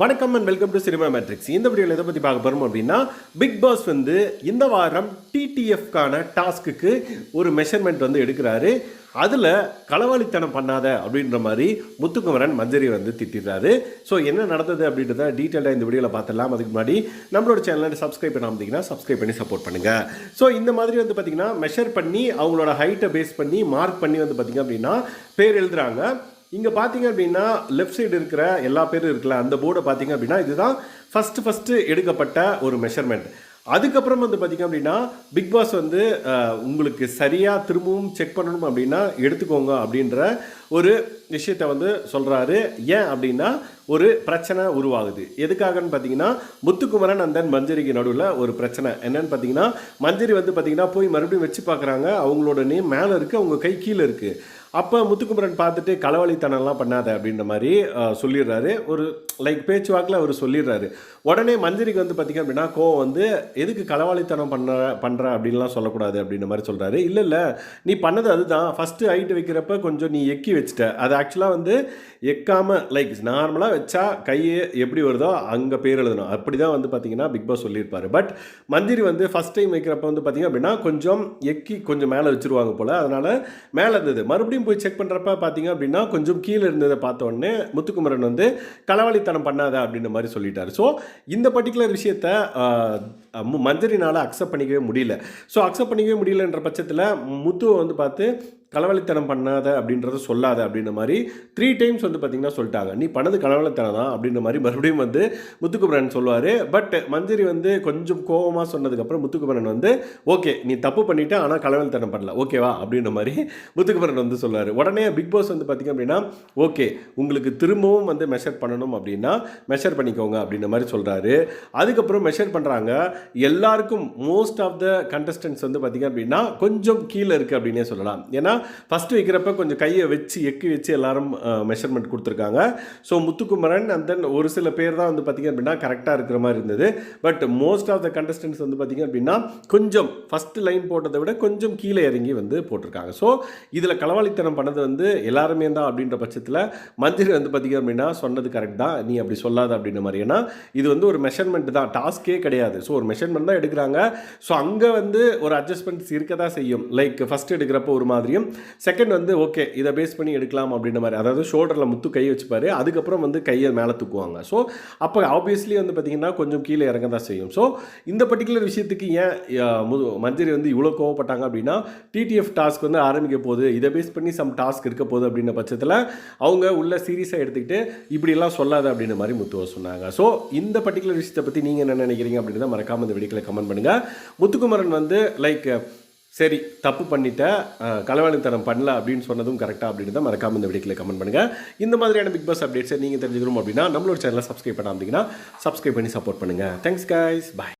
வணக்கம் and welcome to cinema matrix இந்த வீடியோவில் எதை பற்றி பார்க்க போகிறோம் அப்படின்னா பிக் பாஸ் வந்து இந்த வாரம் டிடிஎஃப்கான டாஸ்க்குக்கு ஒரு மெஷர்மெண்ட் வந்து எடுக்கிறாரு. அதில் களவாளித்தனம் பண்ணாத அப்படின்ற மாதிரி முத்துக்குமரன் மஞ்சரி வந்து திட்டிடுறாரு. ஸோ என்ன நடந்தது அப்படின்றத டீட்டெயிலாக இந்த வீடியோவில் பார்த்துடலாம். அதுக்கு முன்னாடி நம்மளோட சேனலை சப்ஸ்கிரைப் பண்ணாமதிங்கன்னா சப்ஸ்கிரைப் பண்ணி சப்போர்ட் பண்ணுங்கள் ஸோ இந்த மாதிரி வந்து பார்த்திங்கன்னா மெஷர் பண்ணி அவங்களோட ஹைட்டை பேஸ் பண்ணி மார்க் பண்ணி வந்து பார்த்திங்க அப்படின்னா பேர் எழுதுகிறாங்க இங்கே பார்த்தீங்க அப்படின்னா லெஃப்ட் சைடு இருக்கிற எல்லா பேரும் இருக்கல அந்த போர்டை பார்த்தீங்க அப்படின்னா இதுதான் ஃபஸ்ட்டு ஃபஸ்ட்டு எடுக்கப்பட்ட ஒரு மெஷர்மெண்ட் அதுக்கப்புறம் வந்து பார்த்தீங்க அப்படின்னா பிக் பாஸ் வந்து உங்களுக்கு சரியாக திரும்பவும் செக் பண்ணணும் அப்படின்னா எடுத்துக்கோங்க அப்படின்ற ஒரு விஷயத்தை வந்து சொல்கிறாரு ஏன் அப்படின்னா ஒரு பிரச்சனை உருவாகுது. எதுக்காகன்னு பார்த்தீங்கன்னா முத்துக்குமரன் அந்த மஞ்சரிக்கு நடுவில் ஒரு பிரச்சனை. என்னன்னு பார்த்தீங்கன்னா மஞ்சரி வந்து பார்த்தீங்கன்னா போய் மறுபடியும் வச்சு பார்க்குறாங்க அவங்களோட நேம் மேலே இருக்குது அவங்க கை கீழே இருக்குது அப்போ முத்துக்குமரன் பார்த்துட்டு களவழித்தனம்லாம் பண்ணாத அப்படின்ற மாதிரி சொல்லிடுறாரு. ஒரு லைக் பேச்சுவாக்கில் அவர் சொல்லிடுறாரு. உடனே மஞ்சரிக்கு வந்து பார்த்திங்க அப்படின்னா கோவம் வந்து எதுக்கு களவாளித்தனம் பண்ண பண்ணுற அப்படின்லாம் சொல்லக்கூடாது அப்படின்ற மாதிரி சொல்கிறாரு இல்லை இல்லை நீ பண்ணது அதுதான். ஃபஸ்ட்டு ஹைட்டு வைக்கிறப்ப கொஞ்சம் நீ எக்கி வச்சுட்ட. அது ஆக்சுவலாக வந்து எக்காமல் லைக் நார்மலாக வச்சா கையை எப்படி வருதோ அங்கே பேர் எழுதணும். அப்படி தான் வந்து பார்த்தீங்கன்னா பிக் பாஸ் சொல்லியிருப்பார். பட் மந்திரி வந்து ஃபஸ்ட் டைம் வைக்கிறப்ப வந்து பார்த்தீங்க அப்படின்னா கொஞ்சம் எக்கி கொஞ்சம் மேலே வச்சுருவாங்க போல். அதனால் மேலே இருந்தது. மறுபடியும் போய் செக் பண்ணுறப்ப பார்த்தீங்க அப்படின்னா கொஞ்சம் கீழே இருந்ததை பார்த்த உடனே முத்துக்குமரன் வந்து களவாளித்தனம் பண்ணாத அப்படின்ற மாதிரி சொல்லிட்டார். ஸோ இந்த பர்டிகுலர் விஷயத்த மஞ்சரினால் அக்செப்ட் பண்ணிக்கவே முடியல. ஸோ அக்செப்ட் பண்ணிக்கவே முடியலன்ற பட்சத்தில் முத்துவை வந்து பார்த்து களவாளித்தனம் பண்ணாத அப்படின்றத சொல்லாத அப்படின்ற மாதிரி த்ரீ டைம்ஸ் வந்து பார்த்திங்கன்னா சொல்லிட்டாங்க. நீ பண்ணது களவாளித்தனம் தான் அப்படின்ற மாதிரி மறுபடியும் வந்து முத்துக்குமரன் சொல்லுவார். பட் மஞ்சரி வந்து கொஞ்சம் கோவமாக சொன்னதுக்கப்புறம் முத்துக்குமரன் வந்து ஓகே நீ தப்பு பண்ணிவிட்டு ஆனால் களவாளித்தனம் பண்ணல. ஓகேவா அப்படின்ற மாதிரி முத்துக்குமரன் வந்து சொல்லுவார். உடனே பிக் பாஸ் வந்து பார்த்தீங்க அப்படின்னா ஓகே உங்களுக்கு திரும்பவும் வந்து மெஷர் பண்ணணும் அப்படின்னா மெஷர் பண்ணிக்கோங்க அப்படின்ற மாதிரி சொல்கிறாரு அதுக்கப்புறம் மெஷர் பண்ணுறாங்க எல்லாருக்கும் மோஸ்ட் ஆஃப் த கண்டஸ்டன்ஸ் வந்து பார்த்தீங்க அப்படின்னா கொஞ்சம் கீழே இருக்குது அப்படின்னே சொல்லலாம். ஏன்னா ஃபஸ்ட் வைக்கிறப்ப கொஞ்சம் கையை வச்சு எக்கி வச்சு எல்லாரும் மெஷர்மெண்ட் கொடுத்துருக்காங்க. ஸோ முத்துக்குமரன் அண்ட் தென் ஒரு சில பேர் தான் வந்து பார்த்தீங்க அப்படின்னா கரெக்டாக இருக்கிற மாதிரி இருந்தது. But most of the contestants வந்து பார்த்தீங்க அப்படின்னா கொஞ்சம் ஃபஸ்ட்டு லைன் போட்டதை விட கொஞ்சம் கீழே இறங்கி வந்து போட்டிருக்காங்க. ஸோ இதில் களவாளித்தனம் பண்ணது வந்து எல்லாருமே தான் அப்படின்ற பட்சத்தில் மந்திரி வந்து பார்த்தீங்க அப்படின்னா சொன்னது கரெக்ட் தான். நீ அப்படி சொல்லாத அப்படின்ற மாதிரி. ஏன்னா இது வந்து ஒரு மெஷர்மெண்ட் தான். டாஸ்க்கே கிடையாது. ஸோ ஒரு மெஷர்மெண்ட் தான் எடுக்கிறாங்க. ஸோ அங்கே வந்து ஒரு அட்ஜஸ்ட்மெண்ட்ஸ் இருக்க தான் செய்யும். லைக் ஃபஸ்ட் எடுக்கிறப்போ ஒரு மாதிரியும் செகண்ட் வந்து ஓகே இதை பேஸ் பண்ணி எடுக்கலாம் அப்படின்ற மாதிரி. அதாவது ஷோல்டரில் முத்து கை வச்சுப்பாரு. அதுக்கப்புறம் வந்து கையை மேலே தூக்குவாங்க. ஸோ அப்போ ஆப்வியஸ்லி வந்து பார்த்திங்கன்னா கொஞ்சம் கீழே இறங்க தான் செய்யும். ஸோ இந்த பர்டிகுலர் விஷயத்துக்கு ஏன் மஞ்சரி வந்து இவ்வளோ கோவப்பட்டாங்க அப்படின்னா டிடிஎஃப் டாஸ்க் வந்து ஆரம்பிக்க போகுது. இதை பேஸ் பண்ணி சம் டாஸ்க் இருக்க போகுது அப்படின்ற பட்சத்தில் அவங்க உள்ள சீரியஸாக எடுத்துக்கிட்டு இப்படியெல்லாம் சொல்லாத அப்படின்ற மாதிரி முத்துவை சொன்னாங்க. ஸோ இந்த பர்டிகுலர் விஷயத்தை பற்றி நீங்கள் என்ன நினைக்கிறீங்க அப்படின்றத மறக்காமல் இந்த வீடியோக்களை கமெண்ட் பண்ணுங்கள் முத்துக்குமரன் வந்து லைக் சரி தப்பு பண்ணிட்டேன். களவாணித்தனம் பண்ணல அப்படின்னு சொன்னதும் கரெக்டாக அப்படின்னு தான் மறக்காமல் இந்த வீடியோக்களை கமெண்ட் பண்ணுங்கள் இந்த மாதிரியான பிக் பாஸ் அப்டேட்ஸை நீங்கள் தெரிஞ்சுக்கணும் அப்படின்னா நம்மளோட சேனலை சப்ஸ்கிரைப் பண்ணாமீங்கன்னா சப்ஸ்கிரைப் பண்ணி சப்போர்ட் பண்ணுங்கள் தேங்க்ஸ் கைஸ் பாய்